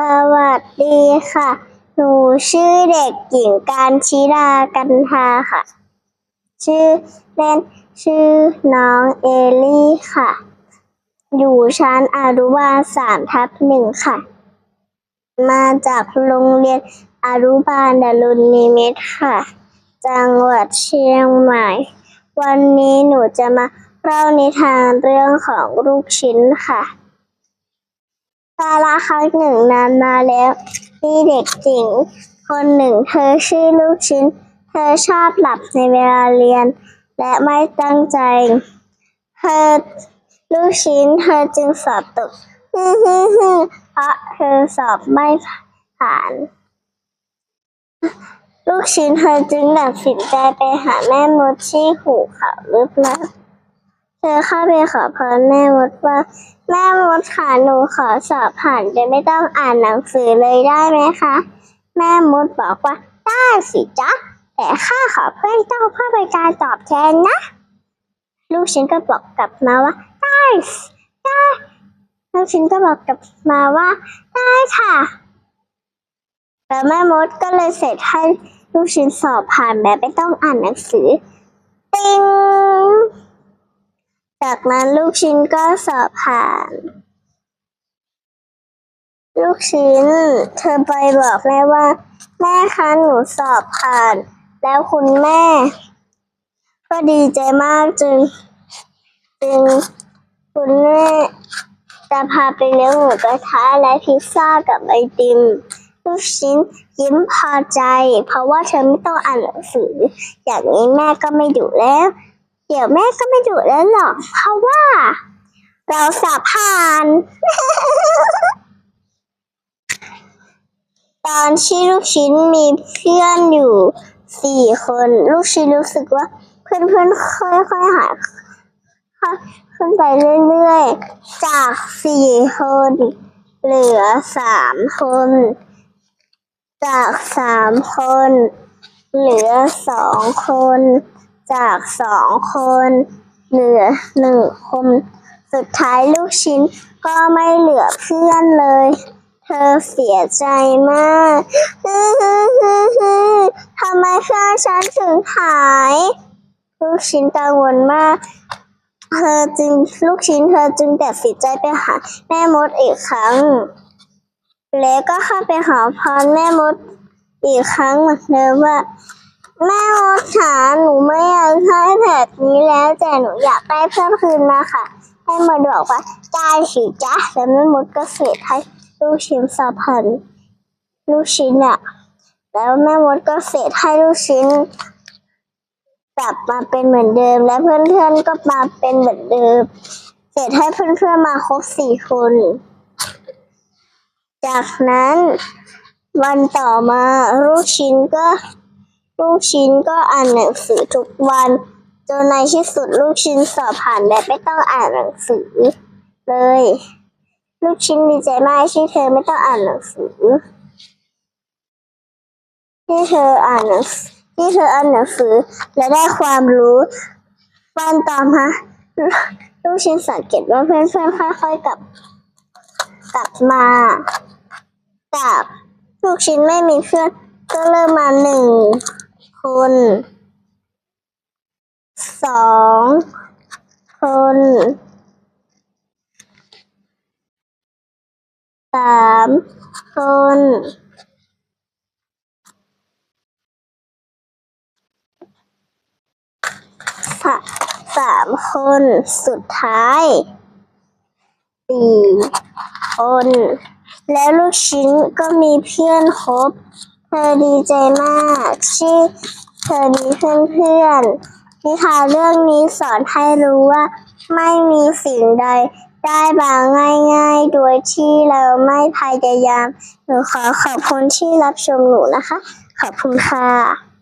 สวัสดีค่ะ หนูชื่อเด็กหญิงการชิรากันทาค่ะ ชื่อเล่นชื่อน้องเอลี่ค่ะ อยู่ชั้นอนุบาลสามทับหนึ่งค่ะ มาจากโรงเรียนอนุบาลดารุณนิมิตค่ะ จังหวัดเชียงใหม่ วันนี้หนูจะมาเล่านิทานเรื่องของลูกชิ้นค่ะ กาลครั้งหนึ่งนานมาแล้ว มีเด็กหญิง คนหนึ่งเธอชื่อลูกชิ้น เธอชอบหลับในเวลาเรียน และไม่ตั้งใจ เธอลูกชิ้น เธอจึงสอบตกฮึ่ฮึ่ฮึ่เพราะเธอสอบไม่ผ่าน ลูกชิ้นเธอจึงตัดสินใจไปหาแม่มดที่หูเขาลึกนะเธอเข้าไปขอพรแม่มดว่าแม่มดค่ะหนูขอสอบผ่านจะไม่ต้องอ่านหนังสือเลยได้ไหมคะ แม่มดบอกว่าได้สิจ๊ะแต่ข้าขอเพื่อนเจ้าเพื่อเป็นการตอบแทนนะ ลูกชิ้นก็บอกกลับมาว่าได้ได้ลูกชิ้นก็บอกกลับมาว่าได้ค่ะแล้วแม่มดก็เลยเสร็จให้ลูกชิ้นสอบผ่านแบบไม่ต้องอ่านหนังสือ ติง จากนั้นลูกชิ้นก็สอบผ่าน ลูกชิ้น เธอไปบอกแม่ว่า แม่คะหนูสอบผ่าน แล้วคุณแม่ ก็ดีใจมากจึงจึงคุณแม่จะพาไปเลี้ยงหมูกระทะและพิซซ่ากับไอติม ลูกชิ้นยิ้มพอใจ เพราะว่าเธอไม่ต้องอ่านหนังสือ อย่างนี้แม่ก็ไม่ดุแล้ว เดี๋ยวแม่ก็ไม่ดุแล้วหรอก เพราะว่า เราสอบผ่าน ตอนที่ลูกชิ้นมีเพื่อนอยู่สี่คน ลูกชิ้นรู้สึกว่า เพื่อนๆค่อยๆหายขึ้นไปเรื่อยๆ จากสี่คน เหลือสามคน จากสามคน เหลือสองคน จากสองคนเหลือหนึ่งคน สุดท้ายลูกชิ้นก็ไม่เหลือเพื่อนเลย เธอเสียใจมากฮึ่มทำไมเพื่อนฉันถึงหาย ลูกชิ้นกังวลมาก เธอจึงลูกชิ้นเธอจึงตัดสินใจไปหาแม่มดอีกครั้ง แล้วก็เข้าไปหาพรแม่มดอีกครั้งเหมือนเดิมว่า แม่มดขาหนูไม่อยากใช้แบบนี้แล้วแต่หนูอยากได้เพิ่มคืนมาค่ะแม่มดบอกว่าได้สิจ๊ะแล้วแม่มดก็เสร็จให้ลูกชิ้นสอบผ่านลูกชิ้นอะแล้วแม่มดก็เสร็จให้ลูกชิ้นกลับมาเป็นเหมือนเดิม และเพื่อนๆก็มาเป็นเหมือนเดิม เสร็จให้เพื่อนๆมาครบสี่คน จากนั้นวันต่อมาลูกชิ้นก็ ลูกชิ้นก็อ่านหนังสือทุกวัน จนในที่สุดลูกชิ้นสอบผ่านแบบไม่ต้องอ่านหนังสือเลย ลูกชิ้นดีใจมากที่เธอไม่ต้องอ่านหนังสือ ที่เธออ่านหนังที่เธออ่านหนังสือและได้ความรู้วันต่อมาลูกชิ้นสังเกตว่าเพื่อนๆค่อยๆกลับ กลับมากับลูกชิ้นไม่มีเพื่อนก็เริ่มมาหนึ่ง คนสองคนสามคนสสามคนสุดท้ายสี่คน แล้วลูกชิ้นก็มีเพื่อนครบ เธอดีใจมากที่เธอมีเพื่อนๆนิทานเรื่องนี้สอนให้รู้ว่า ไม่มีสิ่งใดได้มาง่ายๆ โดยที่เราไม่พยายาม หนูขอขอบคุณที่รับชมหนูนะคะ ขอบคุณค่ะ